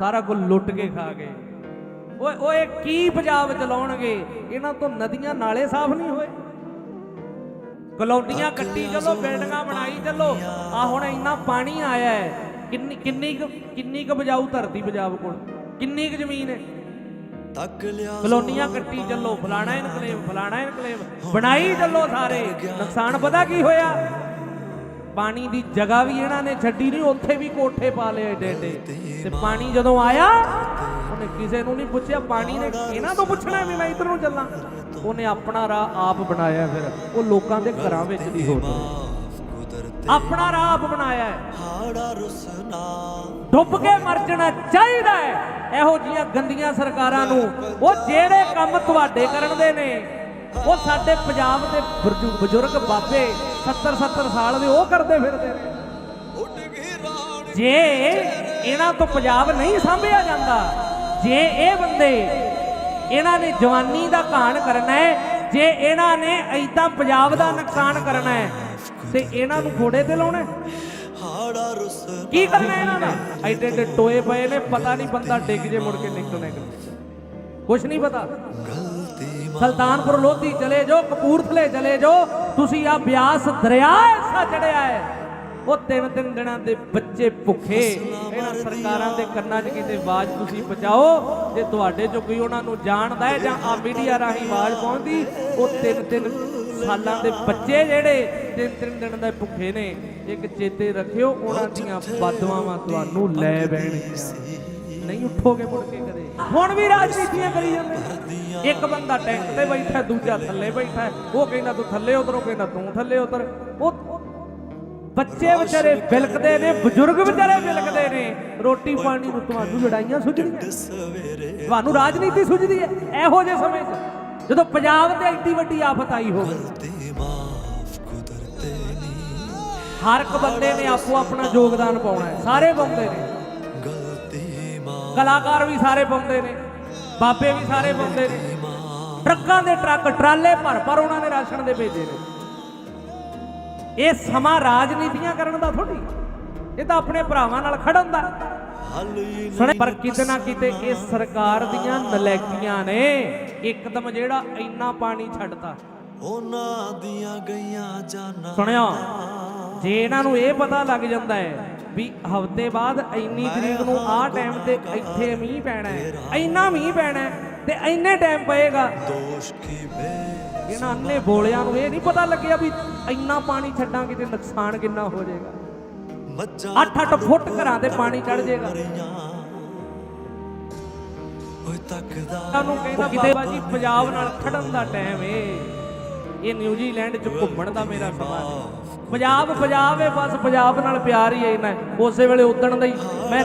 ਸਾਰਾ ਕੁਝ ਲੁੱਟ ਕੇ ਖਾ ਗਏ। ਓਏ ਓਏ ਕੀ ਪੰਜਾਬ ਚਲਾਉਣਗੇ ਇਹਨਾਂ ਤੋਂ ਨਦੀਆਂ ਨਾਲੇ ਸਾਫ਼ ਨਹੀਂ ਹੋਏ। ਕਲੌਡੀਆਂ ਕੱਟੀ ਚੱਲੋ ਬਿਲਡਿੰਗਾਂ ਬਣਾਈ ਚੱਲੋ। ਆ ਹੁਣ ਇੰਨਾ ਪਾਣੀ ਆਇਆ ਹੈ। ਕਿੰਨੀ ਕਿੰਨੀ ਕੁ- ਕਿੰਨੀ ਕੁ ਬਜਾਊ ਧਰਤੀ ਪੰਜਾਬ ਕੋਲ? ਕਿੰਨੀ ਕੁ ਜ਼ਮੀਨ ਹੈ? ਤੱਕ ਲਿਆ ਕਲੋਨੀਆਂ ਕੱਟੀ ਚੱਲੋ ਫਲਾਣਾ ਇਨਕਲੇਵ ਫਲਾਣਾ ਇਨਕਲੇਵ। ਬਣਾਈ ਚੱਲੋ ਸਾਰੇ। ਨੁਕਸਾਨ ਪਤਾ ਕੀ ਹੋਇਆ? ਪਾਣੀ ਦੀ ਜਗ੍ਹਾ ਵੀ ਇਹਨਾਂ ਨੇ ਛੱਡੀ ਨਹੀਂ ਉੱਥੇ ਵੀ ਕੋਠੇ ਪਾ ਲਏ ਏਡੇ ਏਡੇ। ਤੇ ਪਾਣੀ ਜਦੋਂ ਆਇਆ ਉਹਨੇ ਕਿਸੇ ਨੂੰ ਨਹੀਂ ਪੁੱਛਿਆ ਪਾਣੀ ਨੇ ਇਹਨਾਂ ਤੋਂ ਪੁੱਛਣਾ ਵੀ ਮੈਂ ਇੱਧਰ ਨੂੰ ਚੱਲਾਂ। ਉਹਨੇ ਆਪਣਾ ਰਾਹ ਆਪ ਬਣਾਇਆ ਫਿਰ। ਉਹ ਲੋਕਾਂ ਦੇ ਘਰਾਂ ਵਿੱਚ ਨਹੀਂ ਹੋ ਰਿਹਾ ਮਾਫ ਕੁਦਰਤ ਆਪਣਾ ਰਾਹ ਆਪ ਬਣਾਇਆ ਹੈ। ਹਾੜਾ ਰੁਸਨਾ। ਡੁੱਬ ਕੇ ਮਰ ਜਾਣਾ ਚਾਹੀਦਾ ਹੈ। ਇਹੋ ਜੀਆਂ ਗੰਦੀਆਂ ਸਰਕਾਰਾਂ ਨੂੰ। ਉਹ ਜਿਹੜੇ ਕੰਮ ਤੁਹਾਡੇ ਕਰਨ ਦੇ ਨੇ ਉਹ ਸਾਡੇ ਪੰਜਾਬ ਦੇ ਬਜ਼ੁ- ਬਜ਼ੁਰਗ ਬਾਬੇ 70 70 ਸਾਲ ਦੇ ਉਹ ਕਰਦੇ ਫਿਰਦੇ ਜੇ ਇਹਨਾਂ ਤੋਂ ਪੰਜਾਬ ਨਹੀਂ ਸੰਭਿਆ ਜਾਂਦਾ ਜੇ ਇਹ ਬੰਦੇ ਇਹਨਾਂ ਨੇ ਜਵਾਨੀ ਦਾ ਘਾਣ ਕਰਨਾ ਹੈ ਜੇ ਇਹਨਾਂ ਨੇ ਐਦਾਂ ਪੰਜਾਬ ਦਾ ਨੁਕਸਾਨ ਕਰਨਾ ਹੈ ਤੇ ਇਹਨਾਂ ਨੂੰ ਘੋੜੇ ਤੇ ਲਾਉਣਾ ਕੀ ਕਰਨਾ ਇਹਨਾਂ ਦਾ? ਐਡੇ ਐਡੇ ਟੋਏ ਪਏ ਨੇ ਪਤਾ ਨਹੀਂ ਬੰਦਾ ਡਿੱਗ ਜੇ ਮੁੜ ਕੇ ਨਿਕਲਣਾ ਕੁਛ ਨਹੀਂ ਪਤਾ। ਸੁਲਤਾਨਪੁਰ ਲੋਧੀ ਚਲੇ ਜਾਓ ਕਪੂਰਥਲੇ ਚਲੇ ਜਾਓ ਤੁਸੀਂ ਆ ਬਿਆਸ ਦਰਿਆ ਐਸਾ ਚੜਿਆ ਹੈ। ਉਹ ਤਿੰਨ ਤਿੰਨ ਦਿਨਾਂ ਦੇ ਬੱਚੇ ਭੁੱਖੇ ਇਹਨਾਂ ਸਰਕਾਰਾਂ ਦੇ ਕੰਨਾਂ 'ਚ ਕਿਤੇ ਆਵਾਜ਼ ਤੁਸੀਂ ਪਹੁੰਚਾਓ ਜੇ ਤੁਹਾਡੇ 'ਚੋਂ ਕੋਈ ਉਹਨਾਂ ਨੂੰ ਜਾਣਦਾ ਹੈ ਜਾਂ ਆ ਮੀਡੀਆ ਰਾਹੀਂ ਆਵਾਜ਼ ਪਹੁੰਚਦੀ ਉਹ ਤਿੰਨ ਤਿੰਨ ਸਾਲਾਂ ਦੇ ਬੱਚੇ ਜਿਹੜੇ ਤਿੰਨ ਤਿੰਨ ਦਿਨ ਦੇ ਭੁੱਖੇ ਨੇ ਇੱਕ ਚੇਤੇ ਰੱਖਿਓ ਉਹਨਾਂ ਦੀਆਂ ਬਦਦੁਆਵਾਂ ਤੁਹਾਨੂੰ ਲੈ ਬਹਿਣਗੀਆਂ। ਨਹੀਂ ਉੱਠੋਗੇ ਮੁੜ ਕੇ ਕਦੇ। ਹੁਣ ਵੀ ਰਾਜਨੀਤੀਆਂ ਕਰੀ ਜਾਂਦੇ। ਇੱਕ ਬੰਦਾ ਟੈਂਕ ਤੇ ਬੈਠਾ ਦੂਜਾ ਥੱਲੇ ਬੈਠਾ ਉਹ ਕਹਿੰਦਾ, ਤੂੰ ਥੱਲੇ ਉਤਰੋ ਕਹਿੰਦਾ, ਤੂੰ ਥੱਲੇ ਉਤਰ। ਉਹ ਬੱਚੇ ਵਿਚਾਰੇ ਬਿਲਕਦੇ ਨੇ, ਬਜ਼ੁਰਗ ਵਿਚਾਰੇ ਬਿਲਕਦੇ ਨੇ। ਰੋਟੀ ਪਾਣੀ ਨੂੰ ਤੁਹਾਨੂੰ ਲੜਾਈਆਂ ਸੁਝਦੀਆਂ। ਤੁਹਾਨੂੰ ਰਾਜਨੀਤੀ ਸੁਝਦੀ ਹੈ, ਇਹੋ ਜਿਹੇ ਸਮੇਂ 'ਚ। ਜਦੋਂ ਪੰਜਾਬ ਤੇ ਐਡੀ ਵੱਡੀ ਆਫਤ ਆਈ ਹੋਵੇ। ਹਰ ਇੱਕ ਬੰਦੇ ਨੇ ਆਪੋ ਆਪਣਾ ਯੋਗਦਾਨ ਪਾਉਣਾ ਹੈ। ਸਾਰੇ ਪਾਉਂਦੇ ਨੇ। ਕਲਾਕਾਰ ਵੀ ਸਾਰੇ ਪਾਉਂਦੇ ਨੇ ਬਾਬੇ ਵੀ ਸਾਰੇ ਪਾਉਂਦੇ ਨੇ। ਟਰੱਕਾਂ ਦੇ ਟਰੱਕ ਟਰਾਲੇ ਭਰ ਭਰ ਉਹਨਾਂ ਨੇ ਰਾਸ਼ਨ ਦੇ ਭੇਜੇ ਨੇ। ਇਹ ਸਮਾਂ ਰਾਜਨੀਤੀਆਂ ਕਰਨ ਦਾ ਥੋੜੀ ਇਹ ਤਾਂ ਆਪਣੇ ਭਰਾਵਾਂ ਨਾਲ ਖੜਨ ਦਾ। ਸੁਣੇ ਪਰ ਕਿਤੇ ਨਾ ਕਿਤੇ ਇਹ ਸਰਕਾਰ ਦੀਆਂ ਨਲੈਕੀਆਂ ਨੇ। ਇੱਕਦਮ ਜਿਹੜਾ ਇੰਨਾ ਪਾਣੀ ਛੱਡਤਾ। ਉਹਨਾਂ ਦੀਆਂ ਗਈਆਂ ਜਾਨਾਂ ਸੁਣਿਓ ਜੇ ਇਹਨਾਂ ਨੂੰ ਇਹ ਪਤਾ ਲੱਗ ਜਾਂਦਾ ਹੈ ਵੀ ਹਫ਼ਤੇ ਬਾਅਦ ਇੰਨੀ ਤਰੀਕ ਨੂੰ ਆਹ ਟਾਈਮ ਤੇ ਇੱਥੇ ਮੀਂਹ ਪੈਣਾ ਹੈ ਇੰਨਾ ਮੀਂਹ ਪੈਣਾ ਹੈ ਤੇ ਇੰਨੇ ਟਾਈਮ ਪਏਗਾ। ਦੋਸ਼ ਕੀ ਬੇ ਇਹਨਾਂ ਅੰਨੇ ਬੋਲਿਆਂ ਨੂੰ ਇਹ ਨਹੀਂ ਪਤਾ ਲੱਗਿਆ ਵੀ ਇੰਨਾ ਪਾਣੀ ਛੱਡਾਂਗੇ ਤੇ ਨੁਕਸਾਨ ਕਿੰਨਾ ਹੋ ਜਾਏਗਾ। ਮੱਝਾਂ 8-8 ਫੁੱਟ ਘਰਾਂ ਤੇ ਪਾਣੀ ਚੜ ਜਾਏਗਾ। ਓਏ ਤੱਕਦਾ ਤੁਹਾਨੂੰ ਕਹਿੰਦਾ ਬਾਬਾ ਜੀ ਪੰਜਾਬ ਨਾਲ ਖੜਨ ਦਾ ਟਾਈਮ ਏ। ਇਹ ਨਿਊਜ਼ੀਲੈਂਡ ਚ ਘੁੰਮਣ ਦਾ ਮੇਰਾ ਸਮਾਂ ਹੈ। ਪੰਜਾਬ ਪੰਜਾਬ ਏ ਬਸ ਪੰਜਾਬ ਨਾਲ ਪਿਆਰ ਹੀ ਹੈ। ਉਸੇ ਵੇਲੇ ਉਦਣ ਦਾ ਹੀ। ਮੈਂ